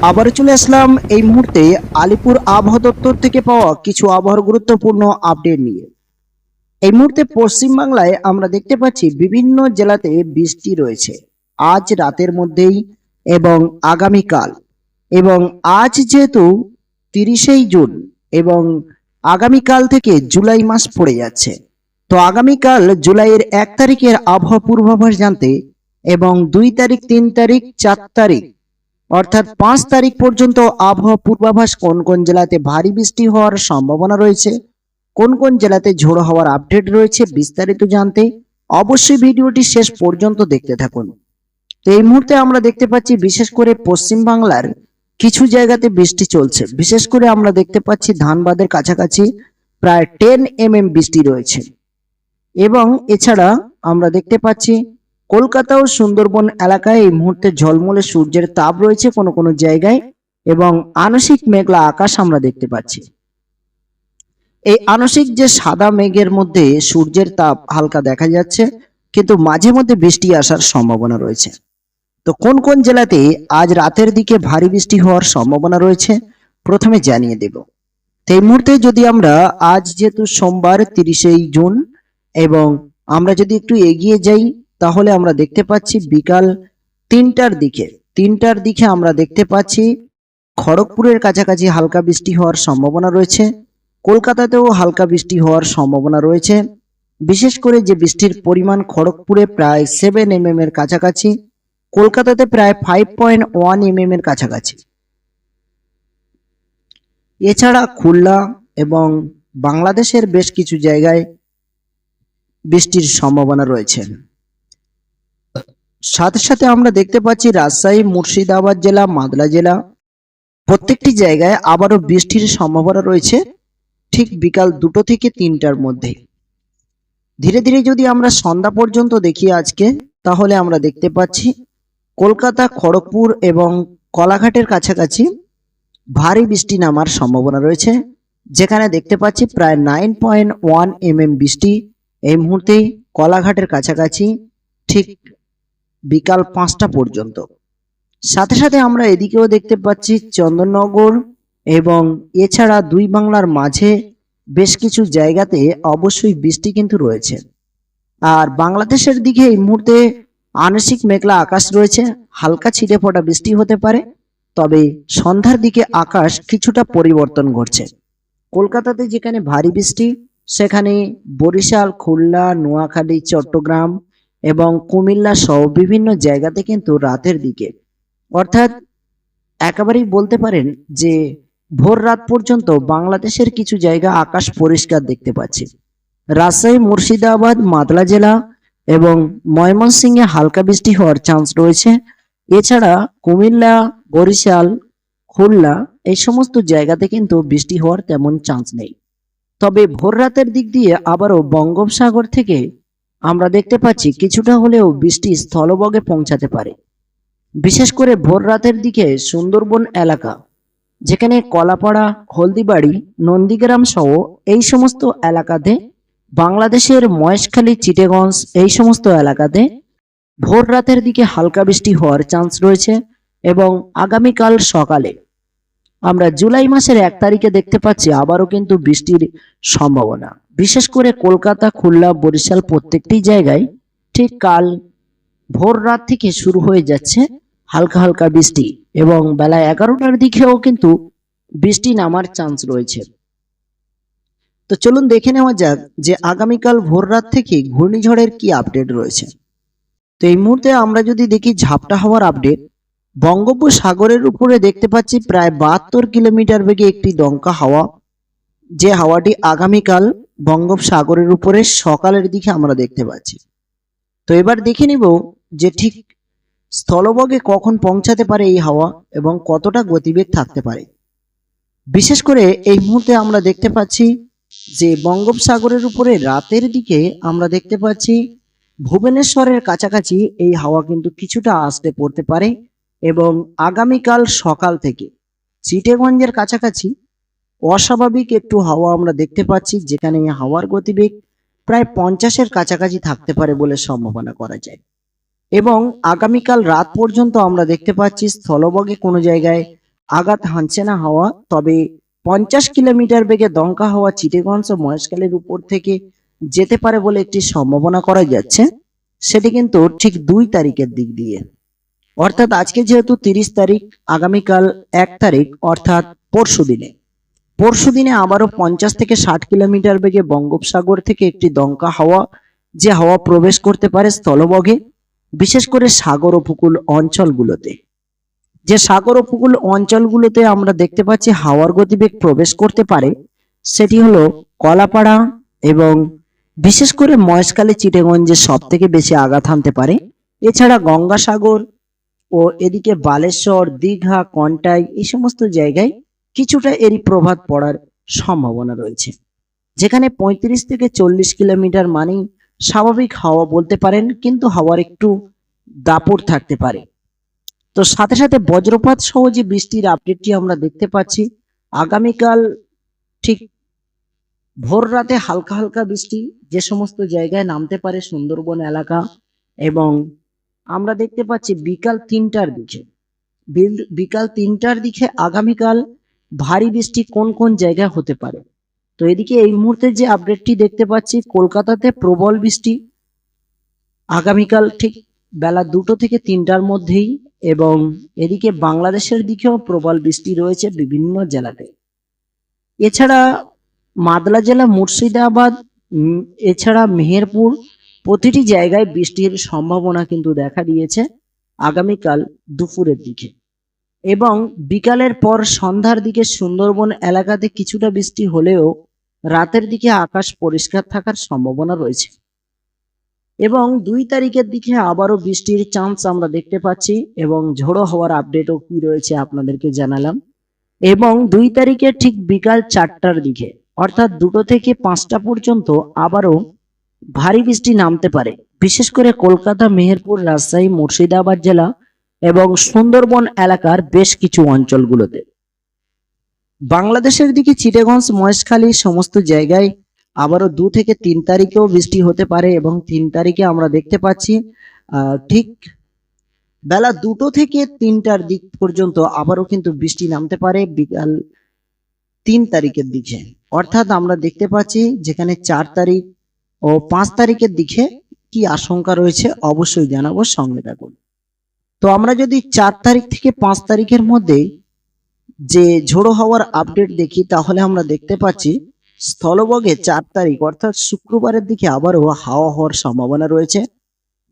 আবারও চলে আসলাম এই মুহূর্তে আলিপুর আবহাওয়া দপ্তর থেকে পাওয়া কিছু আবহাওয়ার গুরুত্বপূর্ণ আপডেট নিয়ে। এই মুহূর্তে পশ্চিমবাংলায় আমরা দেখতে পাচ্ছি বিভিন্ন জেলাতে বৃষ্টি রয়েছে। আজ রাতের মধ্যেই এবং আগামীকাল। এবং আজ যেহেতু তিরিশেই জুন এবং আগামীকাল থেকে জুলাই মাস পড়ে যাচ্ছে। তো আগামীকাল জুলাইয়ের এক তারিখের আবহাওয়া পূর্বাভাস জানতে এবং দুই তারিখ, তিন তারিখ, চার তারিখ অর্থাৎ পাঁচ তারিখ পর্যন্ত আবহাওয়া পূর্বাভাস কোন কোন জেলাতে ভারী বৃষ্টি হওয়ার সম্ভাবনা রয়েছে, কোন কোন জেলাতে ঝোড়ো হওয়ার আপডেট রয়েছে বিস্তারিত জানতে অবশ্যই ভিডিওটি শেষ পর্যন্ত দেখতে থাকুন। তো এই মুহূর্তে আমরা দেখতে পাচ্ছি বিশেষ করে পশ্চিম বাংলার কিছু জায়গাতে বৃষ্টি চলছে। বিশেষ করে আমরা দেখতে পাচ্ছি ধানবাদের কাছাকাছি প্রায় টেন এম এম বৃষ্টি রয়েছে। এবং এছাড়া আমরা দেখতে পাচ্ছি কলকাতা ও সুন্দরবন এলাকায় এই মুহূর্তে ঝলমলে সূর্যের তাপ রয়েছে কোনো কোনো জায়গায় এবং আংশিক মেঘলা আকাশ আমরা দেখতে পাচ্ছি। এই আংশিক যে সাদা মেঘের মধ্যে সূর্যের তাপ হালকা দেখা যাচ্ছে, কিন্তু মাঝে মধ্যে বৃষ্টি আসার সম্ভাবনা রয়েছে। তো কোন কোন জেলাতে আজ রাতের দিকে ভারী বৃষ্টি হওয়ার সম্ভাবনা রয়েছে, প্রথমে জানিয়ে দেব। এই মুহূর্তে যদি আমরা আজ যেহেতু সোমবার তিরিশেই জুন এবং আমরা যদি একটু এগিয়ে যাই তাহলে আমরা দেখতে পাচ্ছি বিকাল তিনটার দিকে। তিনটার দিকে আমরা দেখতে পাচ্ছি খড়গপুরের কাছাকাছি হালকা বৃষ্টি হওয়ার সম্ভাবনা রয়েছে। কলকাতাতেও হালকা বৃষ্টি হওয়ার সম্ভাবনা রয়েছে। বিশেষ করে যে বৃষ্টির পরিমাণ খড়গপুরে প্রায় সেভেন এম এর কাছাকাছি, কলকাতাতে প্রায় ফাইভ পয়েন্ট ওয়ান এম এর কাছাকাছি। এছাড়া খুলনা এবং বাংলাদেশের বেশ কিছু জায়গায় বৃষ্টির সম্ভাবনা রয়েছে। সাথে সাথে আমরা দেখতে পাচ্ছি রাজশাহী, মুর্শিদাবাদ জেলা মাদলা জেলা। প্রত্যেকটি জায়গায় আবারও বৃষ্টির সম্ভাবনা রয়েছে ঠিক বিকাল দুটো থেকে তিনটার মধ্যে। ধীরে ধীরে যদি আমরা সন্ধ্যা পর্যন্ত দেখি আজকে, তাহলে আমরা দেখতে পাচ্ছি কলকাতা, খড়গপুর এবং কলাঘাটের কাছাকাছি ভারী বৃষ্টি নামার সম্ভাবনা রয়েছে, যেখানে দেখতে পাচ্ছি প্রায় নাইন পয়েন্ট ওয়ান এম বৃষ্টি এই মুহূর্তেই কলাঘাটের কাছাকাছি ঠিক বিকাল পাঁচটা পর্যন্ত। সাথে সাথে আমরা এদিকেও দেখতে পাচ্ছি চন্দননগর এবং এছাড়া দুই বাংলার মাঝে বেশ কিছু জায়গাতে অবশ্যই বৃষ্টি কিন্তু রয়েছে। আর বাংলাদেশের দিকে এই মুহূর্তে আংশিক মেঘলা আকাশ রয়েছে, হালকা ছিটে ফোটা বৃষ্টি হতে পারে, তবে সন্ধ্যার দিকে আকাশ কিছুটা পরিবর্তন ঘটছে। কলকাতাতে যেখানে ভারী বৃষ্টি, সেখানে বরিশাল, খুলনা, নোয়াখালী, চট্টগ্রাম এবং কুমিল্লা সহ বিভিন্ন জায়গাতে কিন্তু রাতের দিকে। অর্থাৎ একেবারেই বলতে পারেন যে ভোর রাত পর্যন্ত বাংলাদেশের কিছু জায়গা আকাশ পরিষ্কার দেখতে পাচ্ছি। রাজশাহী, মুর্শিদাবাদ, মাদলা জেলা এবং ময়মনসিংহে হালকা বৃষ্টি হওয়ার চান্স রয়েছে। এছাড়া কুমিল্লা, বরিশাল, খুলনা এই সমস্ত জায়গাতে কিন্তু বৃষ্টি হওয়ার তেমন চান্স নেই। তবে ভোর রাতের দিক দিয়ে আবারও বঙ্গোপসাগর থেকে আমরা দেখতে পাচ্ছি কিছুটা হলেও বৃষ্টি স্থলবগে পৌঁছাতে পারে। বিশেষ করে ভোর রাতের দিকে সুন্দরবন এলাকা, যেখানে কলাপাড়া, হলদিবাড়ি, নন্দীগ্রাম সহ এই সমস্ত এলাকাতে, বাংলাদেশের মহেশখালী, চিটেগঞ্জ এই সমস্ত এলাকাতে ভোর রাতের দিকে হালকা বৃষ্টি হওয়ার চান্স রয়েছে এবং আগামীকাল সকালে আমরা জুলাই মাসের এক তারিখে দেখতে পাচ্ছি আবারও কিন্তু বৃষ্টির সম্ভাবনা। বিশেষ করে কলকাতা, খুলনা, বরিশাল প্রত্যেকটি জায়গায় ঠিক কাল ভোর রাত থেকে শুরু হয়ে যাচ্ছে হালকা হালকা বৃষ্টি এবং বেলা এগারোটার দিকেও কিন্তু বৃষ্টি নামার চান্স রয়েছে। তো চলুন দেখে নেওয়া যাক যে আগামীকাল ভোর রাত থেকে ঘূর্ণিঝড়ের কি আপডেট রয়েছে। তো এই মুহূর্তে আমরা যদি দেখি ঝাপটা হওয়ার আপডেট বঙ্গোপসাগরের উপরে দেখতে পাচ্ছি প্রায় বাহাত্তর কিলোমিটার বেগে একটি দমকা হাওয়া, যে হাওয়াটি আগামীকাল বঙ্গোপসাগরের উপরে সকালের দিকে আমরা দেখতে পাচ্ছি। তো এবার দেখে নিব যে ঠিক স্থলবগে কখন পৌঁছাতে পারে এই হাওয়া এবং কতটা গতিবেগ থাকতে পারে। বিশেষ করে এই মুহূর্তে আমরা দেখতে পাচ্ছি যে বঙ্গোপসাগরের উপরে রাতের দিকে আমরা দেখতে পাচ্ছি ভুবনেশ্বরের কাছাকাছি এই হাওয়া কিন্তু কিছুটা আসতে পড়তে পারে এবং আগামীকাল সকাল থেকে চিটেগঞ্জের কাছাকাছি অস্বাভাবিক একটু হাওয়া আমরা দেখতে পাচ্ছি, যেখানে হাওয়ার গতিবেগ প্রায় পঞ্চাশের কাছাকাছি থাকতে পারে বলে সম্ভাবনা করা যায়। এবং আগামীকাল রাত পর্যন্ত আমরা দেখতে পাচ্ছি স্থলবগে কোনো জায়গায় আঘাত হানছে না হাওয়া, তবে পঞ্চাশ কিলোমিটার বেগে দমকা হাওয়া চিটেগঞ্জ ও মহেশখালীর উপর থেকে যেতে পারে বলে একটি সম্ভাবনা করা যাচ্ছে। সেটি কিন্তু ঠিক দুই তারিখের দিক দিয়ে। অর্থাৎ আজকে যেহেতু তিরিশ তারিখ, আগামীকাল এক তারিখ, অর্থাৎ পরশু দিনে। পরশু দিনে আবারও পঞ্চাশ থেকে ষাট কিলোমিটার বেগে বঙ্গোপসাগর থেকে একটি দমকা হাওয়া, যে হাওয়া প্রবেশ করতে পারে স্থলবগে, বিশেষ করে সাগর উপকূল অঞ্চলগুলোতে। যে সাগর উপকূল অঞ্চলগুলোতে আমরা দেখতে পাচ্ছি হাওয়ার গতিবেগ প্রবেশ করতে পারে, সেটি হলো কলাপাড়া এবং বিশেষ করে মহেশখালী, চিটেগঞ্জে সব থেকে বেশি আঘাত হানতে পারে। এছাড়া গঙ্গাসাগর ও এদিকে বালেশ্বর, দীঘা, কন্টাই এই সমস্ত জায়গায় কিছুটা এরই প্রভাব পড়ার সম্ভাবনা রয়েছে। যেখানে পঁয়ত্রিশ থেকে চল্লিশ কিলোমিটার মানেই স্বাভাবিক হাওয়া বলতে পারেন, কিন্তু হাওয়ার একটু দাপট থাকতে পারে। তো সাথে সাথে বজ্রপাত সহ যে বৃষ্টির আপডেটটি আমরা দেখতে পাচ্ছি, আগামীকাল ঠিক ভোর রাতে হালকা হালকা বৃষ্টি যে সমস্ত জায়গায় নামতে পারে সুন্দরবন এলাকা এবং আমরা দেখতে পাচ্ছি বিকাল তিনটার দিকে। বিকাল তিনটার দিকে আগামীকাল ভারী বৃষ্টি কোন কোন জায়গায় হতে পারে? তো এদিকে এই মুহূর্তে যে আপডেটটি দেখতে পাচ্ছি, কলকাতাতে প্রবল বৃষ্টি। আগামীকাল ঠিক বেলা দুটো থেকে তিনটার মধ্যেই এবং এদিকে বাংলাদেশের দিকেও প্রবল বৃষ্টি রয়েছে বিভিন্ন জেলাতে। এছাড়া মাদলা জেলা, মুর্শিদাবাদ এছাড়া মেহেরপুর, প্রতিটি জায়গায় বৃষ্টির সম্ভাবনা কিন্তু দেখা দিয়েছে আগামীকাল দুপুরের দিকে। এবং বিকালের পর সন্ধ্যার দিকে সুন্দরবন এলাকাতে কিছুটা বৃষ্টি হলেও রাতের দিকে আকাশ পরিষ্কার থাকার সম্ভাবনা রয়েছে। এবং দুই তারিখের দিকে আবারও বৃষ্টির চান্স আমরা দেখতে পাচ্ছি এবং ঝোড়ো হওয়ার আপডেটও কি রয়েছে আপনাদেরকে জানালাম। এবং দুই তারিখে ঠিক বিকাল চারটার দিকে, অর্থাৎ দুটো থেকে পাঁচটা পর্যন্ত আবারও ভারী বৃষ্টি নামতে পারে। বিশেষ করে কলকাতা, মেহেরপুর, রাজশাহী, মুর্শিদাবাদ জেলা এবং সুন্দরবন এলাকার বেশ কিছু অঞ্চলগুলোতে। বাংলাদেশের দিকে চিটেগঞ্জ মহেশখালী সমস্ত জায়গায় আবারও দু থেকে তিন তারিখেও বৃষ্টি হতে পারে এবং তিন তারিখে আমরা দেখতে পাচ্ছি ঠিক বেলা দুটো থেকে তিনটার দিক পর্যন্ত আবারও কিন্তু বৃষ্টি নামতে পারে বিকাল তিন তারিখের দিকে। অর্থাৎ আমরা দেখতে পাচ্ছি যেখানে চার তারিখ ও পাঁচ তারিখের দিকে কি আশঙ্কা রয়েছে, অবশ্যই জানাব, সঙ্গে থাকুন। তো আমরা যদি চার তারিখ থেকে পাঁচ তারিখের মধ্যে যে ঝোড়ো হওয়ার আপডেট দেখি, তাহলে আমরা দেখতে পাচ্ছি স্থলবগে চার তারিখ, অর্থাৎ শুক্রবারের দিকে আবারও হাওয়া হওয়ার সম্ভাবনা রয়েছে।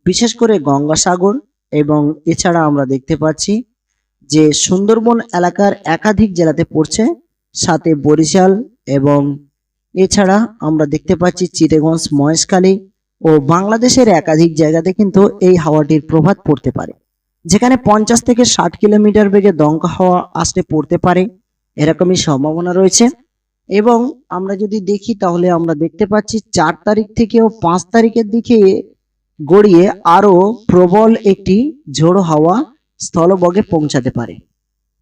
বিশেষ করে গঙ্গাসাগর এবং এছাড়া আমরা দেখতে পাচ্ছি যে সুন্দরবন এলাকার একাধিক জেলাতে পড়ছে, সাথে বরিশাল এবং এছাড়া আমরা দেখতে পাচ্ছি চিটেগঞ্জ মহেশখালী ও বাংলাদেশের একাধিক জায়গাতে কিন্তু এই হাওয়াটির প্রভাব পড়তে পারে। যেখানে পঞ্চাশ থেকে ষাট কিলোমিটার বেগে দমকা হাওয়া আসতে পড়তে পারে, এরকমই সম্ভাবনা রয়েছে। এবং আমরা যদি দেখি, তাহলে আমরা দেখতে পাচ্ছি চার তারিখ থেকেও পাঁচ তারিখের দিকে গড়িয়ে আরও প্রবল একটি ঝোড়ো হাওয়া স্থলবগে পৌঁছাতে পারে।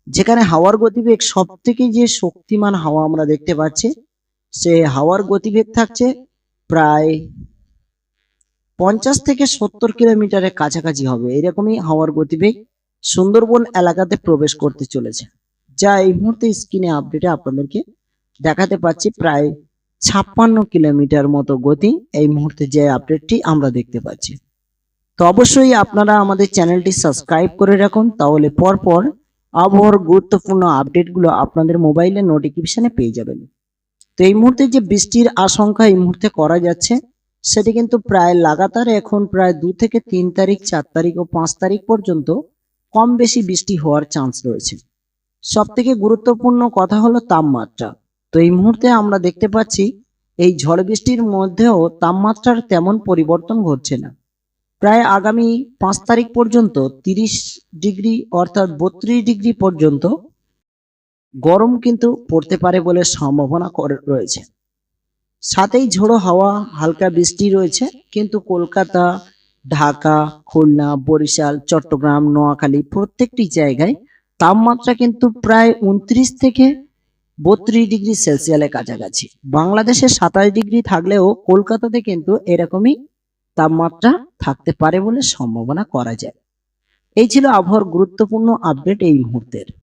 যেখানে হাওয়ার গতিবেগ সব থেকে যে শক্তিমান হাওয়া আমরা দেখতে পাচ্ছি, সে হাওয়ার গতিবেগ থাকছে প্রায় পঞ্চাশ থেকে সত্তর কিলোমিটারের কাছাকাছি হবে। এরকমই হাওয়ার গতিবেগ সুন্দরবন এলাকাতে প্রবেশ করতে চলেছে। যা এই মুহূর্তে স্ক্রিনে আপডেটে আপনাদেরকে দেখাতে পাচ্ছি। প্রায় ছাপ্পান্ন কিলোমিটার মতো গতি এই মুহূর্তে যে আপডেটটি আমরা দেখতে পাচ্ছি। তো অবশ্যই আপনারা আমাদের চ্যানেলটি সাবস্ক্রাইব করে রাখুন, তাহলে পরপর আবহাওয়ার গুরুত্বপূর্ণ আপডেটগুলো আপনাদের মোবাইলে নোটিফিকেশনে পেয়ে যাবেন। তো এই মুহূর্তে যে বৃষ্টির আশঙ্কা এই মুহূর্তে করা যাচ্ছে সেটি কিন্তু প্রায় লাগাতার এখন প্রায় দু থেকে তিন তারিখ, চার তারিখ ও পাঁচ তারিখ পর্যন্ত কম বেশি বৃষ্টি হওয়ার চান্স রয়েছে। সব থেকে গুরুত্বপূর্ণ কথা হলো তাপমাত্রা। তো এই মুহূর্তে আমরা দেখতে পাচ্ছি, এই ঝড় বৃষ্টির মধ্যেও তাপমাত্রার তেমন পরিবর্তন ঘটছে না। প্রায় আগামী পাঁচ তারিখ পর্যন্ত তিরিশ ডিগ্রি অর্থাৎ বত্রিশ ডিগ্রি পর্যন্ত গরম কিন্তু পড়তে পারে বলে সম্ভাবনা রয়েছে। সাথেই ঝোড়ো হাওয়া, হালকা বৃষ্টি রয়েছে, কিন্তু কলকাতা, ঢাকা, খুলনা, বরিশাল, চট্টগ্রাম, নোয়াখালী প্রত্যেকটি জায়গায় তাপমাত্রা কিন্তু প্রায় উনত্রিশ থেকে বত্রিশ ডিগ্রি সেলসিয়াসের কাছাকাছি। বাংলাদেশে সাতাশ ডিগ্রি থাকলেও কলকাতাতে কিন্তু এরকমই তাপমাত্রা থাকতে পারে বলে সম্ভাবনা করা যায়। এই ছিল আবহাওয়ার গুরুত্বপূর্ণ আপডেট এই মুহূর্তের।